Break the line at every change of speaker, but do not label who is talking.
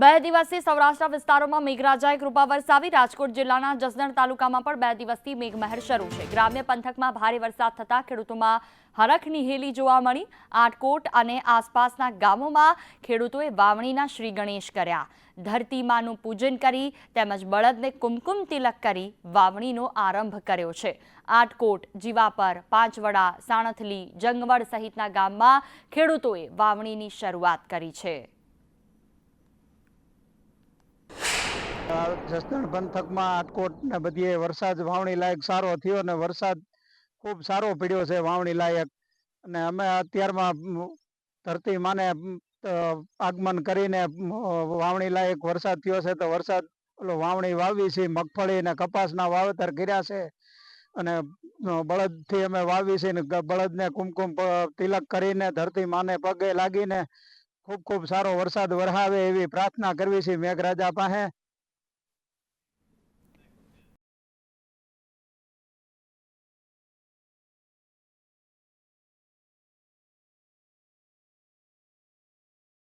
બે દિવસથી સૌરાષ્ટ્ર વિસ્તારોમાં મેઘરાજાએ કૃપા વરસાવી. રાજકોટ જિલ્લાના જસદણ તાલુકામાં પણ બે દિવસથી મેઘમહેર શરૂ છે. ગ્રામ્ય પંથકમાં ભારે વરસાદ થતાં ખેડૂતોમાં હરખની હેલી જોવા મળી. આટકોટ અને આસપાસના ગામોમાં ખેડૂતોએ વાવણીના શ્રી ગણેશ કર્યા. ધરતીમાનું પૂજન કરી તેમજ બળદને કુમકુમ તિલક કરી વાવણીનો આરંભ કર્યો છે. આટકોટ જીવાપર, પાંચવડા, સાણથલી, જંગવડ સહિતના ગામમાં ખેડૂતોએ વાવણીની શરૂઆત કરી છે.
જસદણ પંથકમાં આટકોટ ને બધીએ વરસાદ વાવણી લાયક સારો થયો અને વરસાદ ખૂબ સારો પડ્યો છે વાવણી લાયક અને અમે અત્યારમાં ધરતી માને આગમન કરીને વાવણી લાયક વરસાદ થયો છે તો વરસાદ ઓલો વાવણી વાવી છે, મગફળી ને કપાસના વાવેતર કર્યા છે. અને બળદથી અમે વાવી છે ને બળદને કુમકુમ તિલક કરીને ધરતી માને પગે લાગીને ખૂબ ખૂબ સારો વરસાદ વરસાવે એવી પ્રાર્થના કરવી છે મેઘરાજા પાસે.